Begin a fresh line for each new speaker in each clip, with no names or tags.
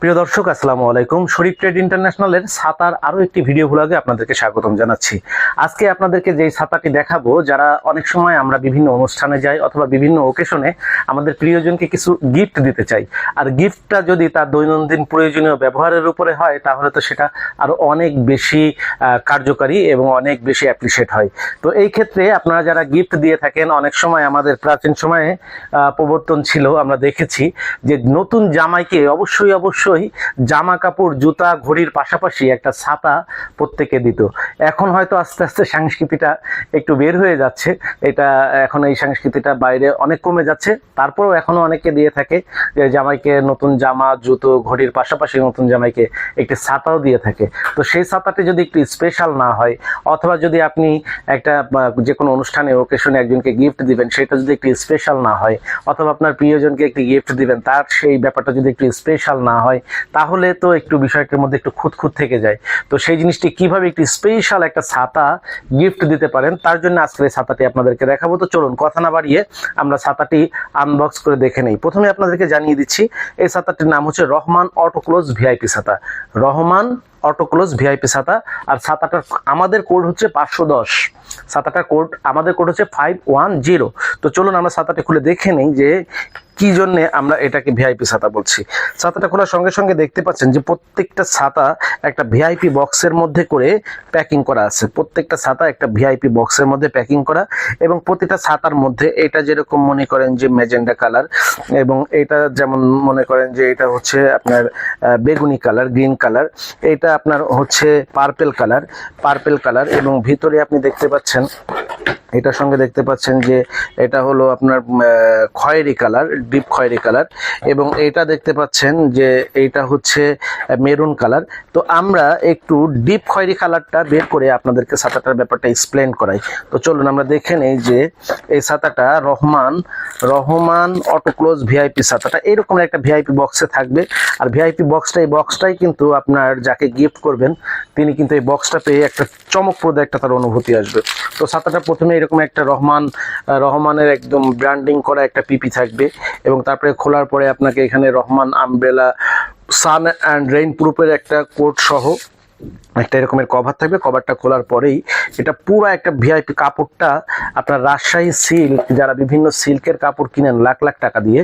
প্রিয় দর্শক, আসসালামু আলাইকুম। শরীফ ট্রেড ইন্টারন্যাশনালের ছাতার আরও একটি ভিডিও ব্লগে আপনাদেরকে স্বাগতম জানাচ্ছি। আজকে আপনাদেরকে যেই ছাতাটি দেখাবো, যারা অনেক সময় আমরা বিভিন্ন অনুষ্ঠানে যাই অথবা বিভিন্ন ওকেশনে আমাদের প্রিয়জনকে কিছু গিফট দিতে চাই। আর গিফটটা যদি তার দৈনন্দিন প্রয়োজনীয় ব্যবহারের উপরে হয়, তাহলে তো সেটা আরও অনেক বেশি কার্যকারী এবং অনেক বেশি অ্যাপ্রিসিয়েট হয়। তো এই ক্ষেত্রে আপনারা যারা গিফট দিয়ে থাকেন, অনেক সময় আমাদের প্রাচীন সময়ে প্রবর্তন ছিল, আমরা দেখেছি যে নতুন জামাইকে অবশ্যই অবশ্যই জামা কাপড়, জুতা, ঘড়ির পাশাপাশি একটা ছাতা প্রত্যেকে দিত। এখন হয়তো আস্তে আস্তে সংস্কৃতিটা একটু বের হয়ে যাচ্ছে। এটা এখন এই সংস্কৃতিটা বাইরে অনেক কমে যাচ্ছে। তারপরেও এখনও অনেকে দিয়ে থাকে যে জামাইকে নতুন জামা, জুতো, ঘড়ির পাশাপাশি নতুন জামাইকে একটি ছাতাও দিয়ে থাকে। তো সেই ছাতাটি যদি একটু স্পেশাল না হয়, অথবা যদি আপনি একটা যে কোনো অনুষ্ঠানে ওকেশনে একজনকে গিফট দিবেন, সেটা যদি একটু স্পেশাল না হয়, অথবা আপনার প্রিয়জনকে একটি গিফট দিবেন, তার সেই ব্যাপারটা যদি একটু স্পেশাল না হয় তাহলে তো একটু বিষয়টার মধ্যে একটু খুঁতখুত থেকে যায়। তো সেই জিনিসটি কীভাবে একটি স্পেশাল একটা ছাতা গিফট দিতে পারেন, তার জন্য আজকের এই ছাতাটি আপনাদেরকে দেখাবো। তো চলুন, কথা না বাড়িয়ে আমরা ছাতাটি আনবক্স করে দেখে নেই। প্রথমে আপনাদেরকে জানিয়ে দিচ্ছি, এই ছাতাটির নাম হচ্ছে রহমান অটোক্লোজ ভিআইপি ছাতা। রহমান অটোক্লোজ ভিআইপি ছাতা, আর ছাতাটার আমাদের কোড হচ্ছে পাঁচশো দশ। ছাতাটার কোড আমাদের কোড হচ্ছে ফাইভ ওয়ান জিরো তো চলুন, আমরা ছাতাটি খুলে দেখে নেই যে কি জন্যে আমরা এটাকে ভিআইপি ছাতা বলছি? ছাতাটা খোলার সঙ্গে সঙ্গে দেখতে পাচ্ছেন যে প্রত্যেকটা ছাতা একটা ভিআইপি বক্সের মধ্যে করে প্যাকিং করা আছে। প্রত্যেকটা ছাতা একটা ভিআইপি বক্সের মধ্যে প্যাকিং করা এবং প্রতিটা ছাতার মধ্যে এটা যেরকম মনে করেন যে ম্যাজেন্ডা কালার এবং এটা যেমন মনে করেন যে এটা হচ্ছে আপনার বেগুনি কালার, গ্রিন কালার, এটা আপনার হচ্ছে পার্পেল কালার পার্পেল কালার এবং ভিতরে আপনি দেখতে পাচ্ছেন এটার সঙ্গে দেখতে পাচ্ছেন যে এটা হলো আপনার খয়েরি কালার, ডিপ খয়েরি কালার। এবং এটা দেখতে পাচ্ছেন যে এইটা হচ্ছে মেরুন কালার। তো আমরা একটু ডিপ খয়েরি কালারটা বের করে আপনাদেরকে ছাতাটার ব্যাপারটা এক্সপ্লেন করাই। তো চলুন আমরা দেখে নেই যে এই ছাতাটা রহমান রহমান অটোক্লোজ ভিআইপি ছাতাটা এরকম একটা ভিআইপি বক্সে থাকবে। আর ভিআইপি বক্সটা, এই বক্সটাই কিন্তু আপনার যাকে গিফট করবেন, তিনি কিন্তু এই বক্সটা পেয়ে একটা চমকপ্রদ একটা তার অনুভূতি আসবে। তো ছাতাটা প্রথমে এরকম একটা রহমান রহমানের একদম ব্র্যান্ডিং করা একটা পিপি থাকবে এবং তারপরে খোলার পরে আপনাকে এখানে Rahman umbrella sun and rain প্রুফের একটা কোট সহ একটা এরকমের কভার থাকবে। কভারটা খোলার পরেই এটা পুরো একটা ভিআইপি কাপড়টা আপনার রাজশাহী সিল্ক যারা বিভিন্ন সিল্কের কাপড় কিনেন লাখ লাখ টাকা দিয়ে,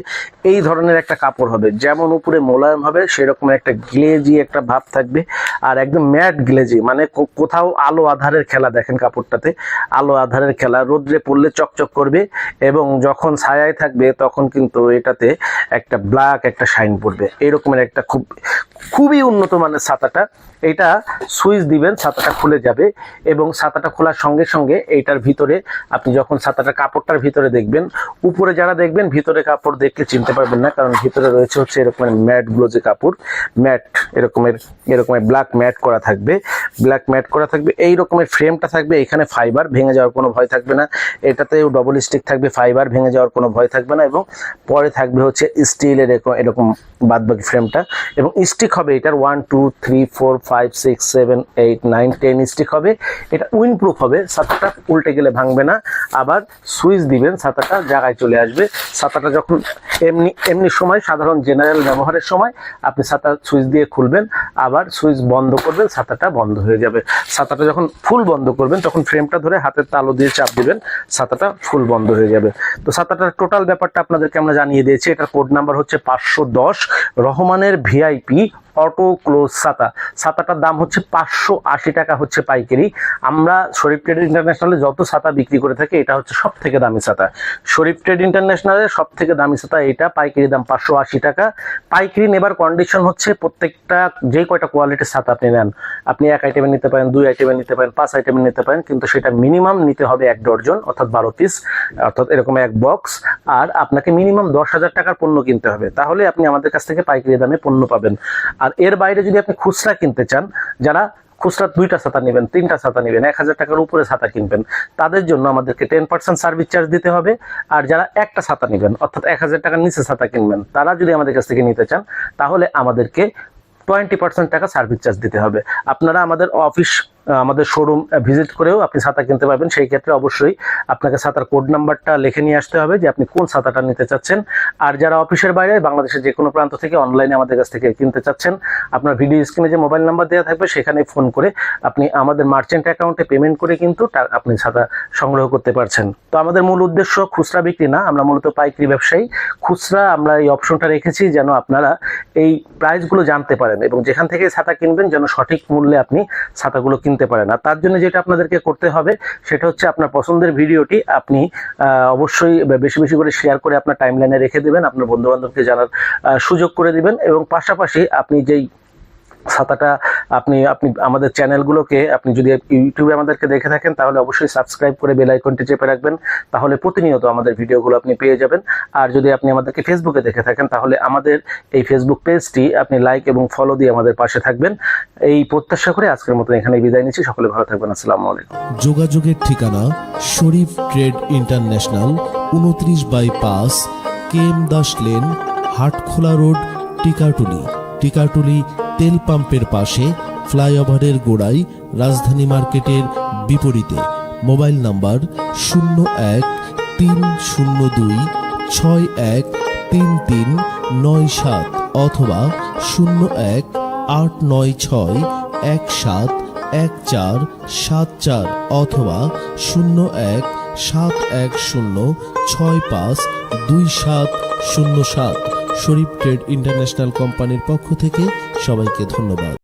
এই ধরনের একটা কাপড় হবে। যেমন উপরে মোলায়েম হবে, সেরকম একটা গ্লেজি একটা ভাব থাকবে। আর একদম ম্যাট গ্লেজি মানে কোথাও আলো আধারের খেলা দেখেন কাপড়টাতে। আলো আধারের খেলা, রোদ্রে পড়লে চকচক করবে এবং যখন ছায়ায় থাকবে, তখন কিন্তু এটাতে একটা ব্ল্যাক একটা শাইন পড়বে। এরকমের একটা খুব খুবই উন্নত মানের ছাতাটা। এটা সুইচ দিবেন, ছাতাটা খুলে যাবে এবং ছাতাটা খোলার সঙ্গে সঙ্গে এইটার ভিতরে আপনি যখন ছাতাটা কাপড়টার ভিতরে দেখবেন, উপরে যারা দেখবেন ভিতরে কাপড় দেখলে চিনতে পারবেন না, কারণ ভিতরে রয়েছে হচ্ছে এরকমের ম্যাট গ্লোজে কাপড়, ম্যাট এরকমের এরকমের ব্ল্যাক ম্যাট করা থাকবে। ব্ল্যাক ম্যাট করা থাকবে। এই রকমের ফ্রেমটা থাকবে, এখানে ফাইবার ভেঙে যাওয়ার কোনো ভয় থাকবে না। এটাতেও ডবল স্টিক থাকবে ফাইবার ভেঙে যাওয়ার কোনো ভয় থাকবে না এবং পরে থাকবে হচ্ছে স্টিলের এরকম বাদবাকি ফ্রেমটা এবং স্টিক হবে এটার one two three four five six seven eight nine ten stick হবে। এটা উইন প্রুফ হবে, ছাতাটা উল্টে গেলে ভাঙবে না। আবার সুইচ দিবেন, ছাতাটা জায়গায় চলে আসবে। ছাতাটা যখন এমনি এমনি সময়, সাধারণ জেনারেল ব্যবহারের সময়, আপনি ছাতা সুইচ দিয়ে খুলবেন, আবার সুইচ বন্ধ করবেন, ছাতাটা বন্ধ হয়ে যাবে। ছাতাটা যখন ফুল বন্ধ করবেন, তখন ফ্রেমটা ধরে হাতের তালো দিয়ে চাপ দিবেন, ছাতাটা ফুল বন্ধ হয়ে যাবে। তো ছাতাটার টোটাল ব্যাপারটা আপনাদেরকে আমরা জানিয়ে দিয়েছি। এটার কোড নাম্বার হচ্ছে পাঁচশো দশ, রহমানের ভিআইপি অটো ক্লোজ ছাতা ছাতাটার দাম হচ্ছে পাঁচশো আশি টাকা হচ্ছে পাইকারি। আমরা শরীফ ট্রেড ইন্টারন্যাশনালে যত ছাতা বিক্রি করে থাকি, এটা হচ্ছে সব থেকে দামি ছাতা শরীফ ট্রেড ইন্টারন্যাশনালের সব থেকে দামি ছাতা এটা পাইকারি দাম পাঁচশো আশি টাকা। পাইকারি নেবার কন্ডিশন হচ্ছে প্রত্যেকটা, যে কয়টা কোয়ালিটির ছাতা আপনি নেন, আপনি এক আইটেমে নিতে পারেন, দুই আইটেমে নিতে পারেন, পাঁচ আইটেমে নিতে পারেন, কিন্তু সেটা মিনিমাম নিতে হবে এক ডর্জন অর্থাৎ বারো পিস অর্থাৎ এরকম এক বক্স আর আপনাকে মিনিমাম দশ হাজার টাকার পণ্য কিনতে হবে। তাহলে আপনি আমাদের কাছ থেকে পাইকারি দামে পণ্য পাবেন। আর এর বাইরে যদি আপনি খুচরা কিনতে চান, যারা খুচরা দুইটা ছাতা নেবেন, তিনটা ছাতা নেবেন, এক হাজার টাকার উপরে ছাতা কিনবেন, তাদের জন্য আমাদেরকে টেন পার্সেন্ট সার্ভিস চার্জ দিতে হবে। আর যারা একটা ছাতা নেবেন, অর্থাৎ এক হাজার টাকার নিচে ছাতা কিনবেন, তারা যদি আমাদের কাছ থেকে নিতে চান, তাহলে আমাদেরকে টোয়েন্টি পার্সেন্ট টাকা সার্ভিস চার্জ দিতে হবে। আপনারা আমাদের অফিস আমাদের শোরুম ভিজিট করেও আপনি ছাতা কিনতে পারবেন। সেই ক্ষেত্রে অবশ্যই আপনাকে ছাতার কোড নাম্বারটা লিখে নিয়ে আসতে হবে যে আপনি কোন ছাতাটা নিতে চাচ্ছেন। আর যারা অফিসের বাইরে, বাংলাদেশের যে কোনো প্রান্ত থেকে অনলাইনে আমাদের কাছ থেকে কিনতে চাচ্ছেন, আপনার ভিডিও স্ক্রিনে যে মোবাইল নাম্বার দেওয়া থাকবে, সেখানে ফোন করে আপনি আমাদের মার্চেন্ট অ্যাকাউন্টে পেমেন্ট করে কিন্তু আপনি ছাতা সংগ্রহ করতে পারছেন। তো আমাদের মূল উদ্দেশ্য খুচরা বিক্রি না, আমরা মূলত পাইকারি ব্যবসায়ী। খুচরা আমরা এই অপশনটা রেখেছি যেন আপনারা এই প্রাইসগুলো জানতে পারেন এবং যেখান থেকে ছাতা কিনবেন যেন সঠিক মূল্যে আপনি ছাতাগুলো কিনতে পারেন। আর তার জন্য যেটা আপনাদেরকে করতে হবে, সেটা হচ্ছে আপনার পছন্দের ভিডিওটি আপনি অবশ্যই বেশি বেশি করে শেয়ার করে আপনার টাইমলাইনে রেখে দেবেন, আপনার বন্ধুবান্ধবকে জানার সুযোগ করে দিবেন এবং পাশাপাশি আপনি যেই ছাতাটা আপনি আপনি আমাদের চ্যানেলগুলোকে আপনি যদি ইউটিউবে আমাদেরকে দেখে থাকেন, তাহলে অবশ্যই সাবস্ক্রাইব করে বেল আইকনটি চেপে রাখবেন, তাহলে প্রতিনিয়ত আমাদের ভিডিওগুলো আপনি পেয়ে যাবেন। আর যদি আপনি আমাদেরকে ফেসবুকে দেখে থাকেন, তাহলে আমাদের এই ফেসবুক পেজটি আপনি লাইক এবং ফলো দিয়ে আমাদের পাশে থাকবেন। এই প্রত্যাশা করে আজকের মতো এখানে বিদায় নিচ্ছি। সকলে ভালো থাকবেন। আসসালামু আলাইকুম।
যোগাযোগের ঠিকানা শরীফ ট্রেড ইন্টারন্যাশনাল, উনত্রিশ বাই পাঁচ K M Das lane, Hatkhola road, Tikatuli. Tikatuli তেল পাম্পের পাশে ফ্লাইওভারের গোড়ায় রাজধানী মার্কেটের বিপরীতে মোবাইল নাম্বার শূন্য এক তিন শূন্য দুই ছয় এক তিন তিন নয় সাত অথবা শূন্য এক আট নয় ছয় এক সাত এক চার সাত চার অথবা শূন্য এক সাত এক শূন্য ছয় পাঁচ দুই সাত শূন্য সাত শরীফ ট্রেড ইন্টারন্যাশনাল কোম্পানির পক্ষ থেকে সবাইকে ধন্যবাদ।